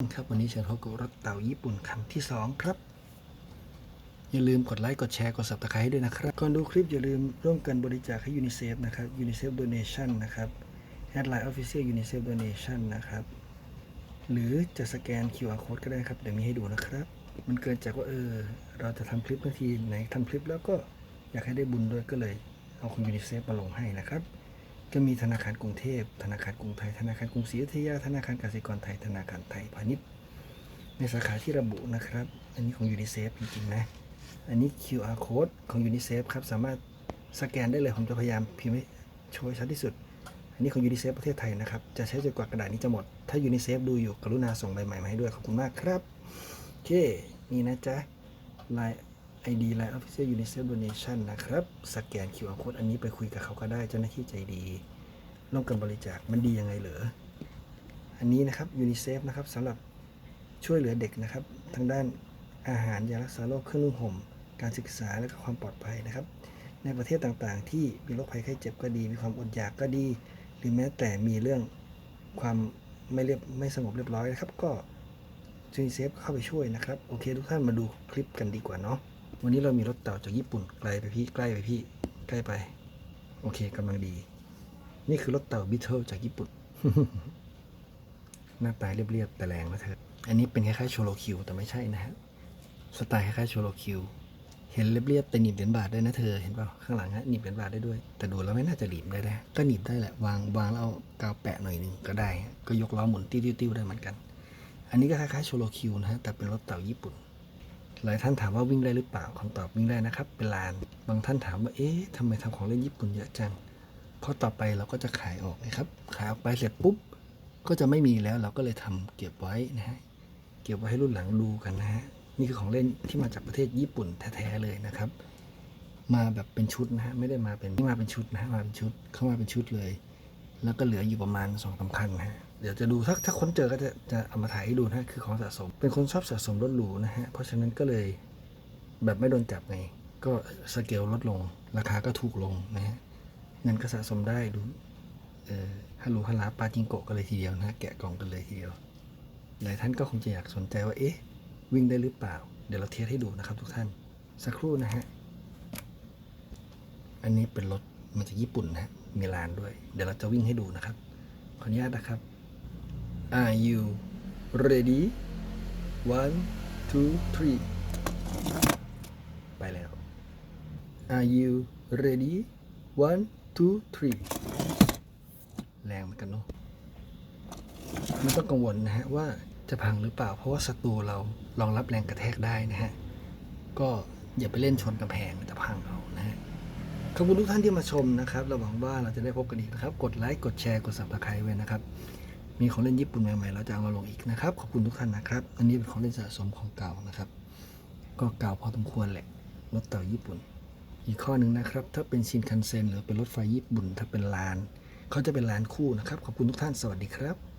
ครับวันนี้เชิญพบกับรถเต่าญี่ปุ่นคันที่สองครับ อย่าลืมกดไลค์กดแชร์กด subscribe ให้ด้วยนะครับ ก่อนดูคลิปอย่าลืมร่วมกันบริจาคให้ยูนิเซฟนะครับยูนิเซฟ donation นะครับแอดไลน์ official unicef donation นะครับ หรือจะสแกน QR code ก็ได้ครับ เดี๋ยวมีให้ดูนะครับ มันเกิดจากว่าเออ เราจะทำคลิปบางทีไหนทำคลิปแล้วก็อยากให้ได้บุญด้วยก็เลย เอาของยูนิเซฟมาลงให้นะครับ ก็มีธนาคารกรุงเทพ ธนาคารกรุงไทย ธนาคารกรุงศรีอยุธยา ธนาคารกสิกรไทย ธนาคารไทยพาณิชย์ ในสาขาที่ระบุนะครับ อันนี้ของยูนิเซฟจริงๆนะ อันนี้ QR code ของยูนิเซฟครับ สามารถสแกนได้เลย ผมจะพยายามพิมพ์ให้โชว์ชัดที่สุด อันนี้ของยูนิเซฟประเทศไทยนะครับ จะใช้จนกว่ากระดาษนี้จะหมด ถ้ายูนิเซฟดูอยู่ กรุณาส่งใบใหม่มาให้ด้วย ขอบคุณมากครับ โอเค นี่นะจ๊ะ Line ID Line Official UNICEF Donation นะครับ สแกน QR code อันนี้ไปคุยกับเขาก็ได้เจ้าหน้าที่ใจดีร่วมกันบริจาคมันดียังไงเหรอ อันนี้นะครับยูนิเซฟนะครับสำหรับช่วยเหลือเด็กนะครับ ทางด้านอาหารยารักษาโรคเครื่องนุ่งห่ม การศึกษาและก็ความปลอดภัยนะครับ ในประเทศต่างๆ ที่มีโรคภัยไข้เจ็บก็ดี มีความอดอยากก็ดี หรือแม้แต่มีเรื่องความไม่เรียบไม่สงบเรียบร้อยนะครับ ก็ยูนิเซฟเข้าไปช่วยนะครับ โอเคทุกท่านมาดูคลิปกันดีกว่าเนาะ วันนี้เรามีรถเต่าจากญี่ปุ่นไกลไปพี่ใกล้ไปพี่ใกล้ไป โอเคกำลังดี นี่คือรถเต่าบิทเทิลจากญี่ปุ่น หน้าตาเรียบๆแต่แรงนะเธอ อันนี้เป็นคล้ายๆโชโลคิวแต่ไม่ใช่นะฮะ สไตล์คล้ายๆโชโลคิว เห็นเรียบๆแต่หนีบเหรียญบาทได้นะเธอ เห็นเปล่าข้างหลังฮะหนีบเหรียญบาทได้ด้วย แต่ดูแล้วไม่น่าจะหนีบได้นะก็หนีบได้แหละวางวางแล้วเอากาวแปะหน่อยหนึ่งก็ได้ ก็ยกล้อหมุนติ้วๆๆได้เหมือนกัน อันนี้ก็คล้ายๆโชโลคิวนะฮะแต่เป็นรถเต่าญี่ปุ่น หลายท่านถามว่าวิ่งได้หรือเปล่าคำตอบวิ่งได้นะครับ เป็นลาน บางท่านถามว่าเอ๊ะทำไมทำของเล่นญี่ปุ่นเยอะจัง เพราะต่อไปเราก็จะขายออกนะครับ ขายออกไปเสร็จปุ๊บ ก็จะไม่มีแล้วเราก็เลยทำเก็บไว้นะฮะ เก็บไว้ให้รุ่นหลังดูกันนะฮะ นี่คือของเล่นที่มาจากประเทศญี่ปุ่นแท้ๆเลยนะครับ มาแบบเป็นชุดนะฮะ ไม่ได้มาเป็นไม่มาเป็นชุดนะฮะ มาเป็นชุด เข้ามาเป็นชุดเลย แล้วก็เหลืออยู่ประมาณสองสาคันนะฮะ เดี๋ยวจะดูถ้าถ้าค้นเจอก็จะจะเอามาถ่ายให้ดูนะฮะคือของสะสม เป็นคนชอบสะสมรถหรูนะฮะ เพราะฉะนั้นก็เลยแบบไม่โดนจับไง ก็สเกลลดลง ราคาก็ถูกลงนะฮะเงินก็สะสมได้ดูเออฮัลโหลฮัลลาปาจิงโกะกันเลยทีเดียวนะฮะแกะกล่องกันเลยทีเดียว หลายท่านก็คงจะอยากสนใจว่าเอ๊ะวิ่งได้หรือเปล่า เดี๋ยวเราเทสให้ดูนะครับทุกท่านสักครู่นะฮะ อันนี้เป็นรถมาจากญี่ปุ่นนะฮะมีลานด้วย เดี๋ยวเราจะวิ่งให้ดูนะครับ ขออนุญาตนะครับ Are you ready one two three ไปแล้ว Are you ready one two three แรงเหมือนกันเนาะไม่ต้องกังวลนะฮะว่าจะพังหรือเปล่า เพราะว่าศัตรูเรารองรับแรงกระแทกได้นะฮะ ก็อย่าไปเล่นชนกำแพงจะพังเอานะฮะขอบคุณทุกท่านที่มาชมนะครับเราหวังว่าเราจะได้พบกันอีกนะครับ กดไลค์ กดแชร์ กด subscribe ไว้นะครับ มีของเล่นญี่ปุ่นใหม่ๆเราจะเอามาลงอีกนะครับ ขอบคุณทุกท่านนะครับ อันนี้เป็นของเล่นสะสมของเก่านะครับ ก็เก่าพอสมควรแหละรถเต่าญี่ปุ่น อีกข้อหนึ่งนะครับ ถ้าเป็นชินคันเซ็นหรือเป็นรถไฟญี่ปุ่น ถ้าเป็นลานเขาจะเป็นลานคู่นะครับ ขอบคุณทุกท่านสวัสดีครับ